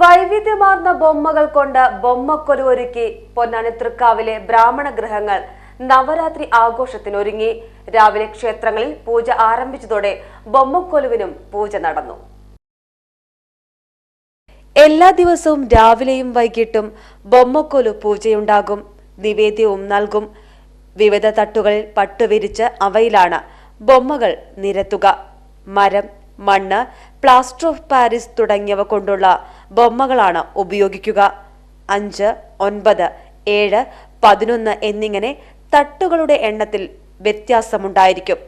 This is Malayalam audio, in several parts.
വൈവിധ്യമാർന്ന ബൊമ്മകൾ കൊണ്ട് ബൊമ്മക്കൊലു ഒരുക്കി പൊന്നാനി തൃക്കാവിലെ ബ്രാഹ്മണ ഗൃഹങ്ങൾ നവരാത്രി ആഘോഷത്തിനൊരുങ്ങി. രാവിലെ ക്ഷേത്രങ്ങളിൽ പൂജ ആരംഭിച്ചതോടെ ബൊമ്മക്കൊലുവിനും പൂജ നടന്നു. എല്ലാ ദിവസവും രാവിലെയും വൈകിട്ടും ബൊമ്മക്കൊലു പൂജയുണ്ടാകും. നിവേദ്യവും നൽകും. വിവിധ തട്ടുകളിൽ പട്ടുവിരിച്ച് അവയിലാണ് ബൊമ്മകൾ നിരത്തുക. മരം മണ്ണ് പ്ലാസ്റ്റർ ഓഫ് പാരീസ് തുടങ്ങിയവ കൊണ്ടുള്ള ബൊമ്മകളാണ് ഉപയോഗിക്കുക. അഞ്ച് ഒൻപത് ഏഴ് പതിനൊന്ന് എന്നിങ്ങനെ തട്ടുകളുടെ എണ്ണത്തിൽ വ്യത്യാസമുണ്ടായിരിക്കും.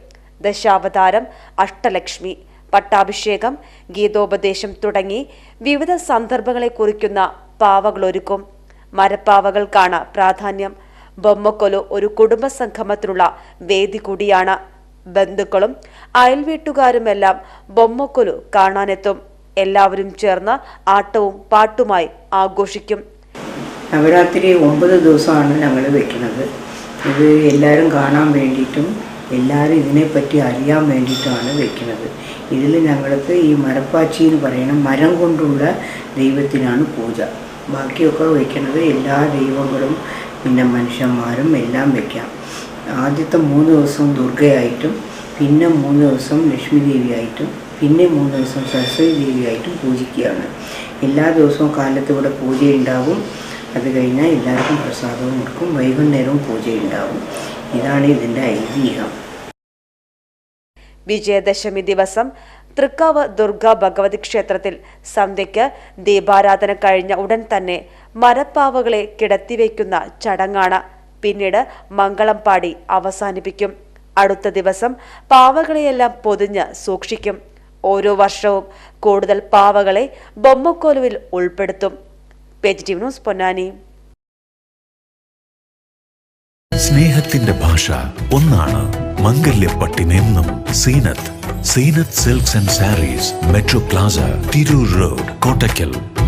ദശാവതാരം അഷ്ടലക്ഷ്മി പട്ടാഭിഷേകം ഗീതോപദേശം തുടങ്ങി വിവിധ സന്ദർഭങ്ങളെ കുറിക്കുന്ന പാവകളൊരുക്കും. മരപ്പാവകൾക്കാണ് പ്രാധാന്യം. ബൊമ്മക്കൊലു ഒരു കുടുംബ സംഗമത്തിനുള്ള വേദി കൂടിയാണ്. ബന്ധുക്കളും അയൽവീട്ടുകാരുമെല്ലാം ബൊമ്മക്കൊലു കാണാനെത്തും. എല്ലാവരും ചേർന്ന് ആട്ടവും പാട്ടുമായി ആഘോഷിക്കും. നവരാത്രി ഒമ്പത് ദിവസമാണ് ഞങ്ങൾ വെക്കുന്നത്. ഇത് എല്ലാവരും കാണാൻ വേണ്ടിയിട്ടും എല്ലാവരും ഇതിനെപ്പറ്റി അറിയാൻ വേണ്ടിയിട്ടുമാണ് വെക്കുന്നത്. ഇതിൽ ഞങ്ങൾക്ക് ഈ മരപ്പാച്ചി എന്ന് പറയുന്ന മരം കൊണ്ടുള്ള ദൈവത്തിനാണ് പൂജ. ബാക്കിയൊക്കെ വയ്ക്കുന്നത് എല്ലാ ദൈവങ്ങളും പിന്നെ മനുഷ്യന്മാരും എല്ലാം വെക്കാം. ആദ്യത്തെ മൂന്ന് ദിവസം ദുർഗയായിട്ടും പിന്നെ മൂന്ന് ദിവസം ലക്ഷ്മി ദേവിയായിട്ടും പിന്നെ മൂന്ന് ദിവസം സരസ്വതി ദേവിയായിട്ടും പൂജിക്കുകയാണ്. എല്ലാ ദിവസവും കാലത്ത് ഇവിടെ പൂജയുണ്ടാവും. അത് കഴിഞ്ഞാൽ എല്ലാവർക്കും പ്രസാദവും കൊടുക്കും. വൈകുന്നേരവും പൂജയുണ്ടാവും. ഇതാണ് ഇതിന്റെ ഐതിഹ്യം. വിജയദശമി ദിവസം തൃക്കാവ് ദുർഗ ഭഗവതി ക്ഷേത്രത്തിൽ സന്ധ്യയ്ക്ക് ദീപാരാധന കഴിഞ്ഞ ഉടൻ തന്നെ മരപ്പാവകളെ കിടത്തിവെക്കുന്ന ചടങ്ങാണ്. പിന്നീട് മംഗളംപാടി അവസാനിപ്പിക്കും. അടുത്ത ദിവസം പാവകളെയെല്ലാം പൊതിഞ്ഞ് സൂക്ഷിക്കും. ഓരോ വർഷവും കൂടുതൽ പാവകളെ ബൊമ്മക്കോലുവിൽ ഉൾപ്പെടുത്തും. Positive news Ponnani. സ്നേഹത്തിന്റെ ഭാഷ ഒന്നാണ് മംഗല്യപ്പട്ടിനെന്നും Zeenath. Zeenath silks and sarees metro plaza Tirur road Kottakkal.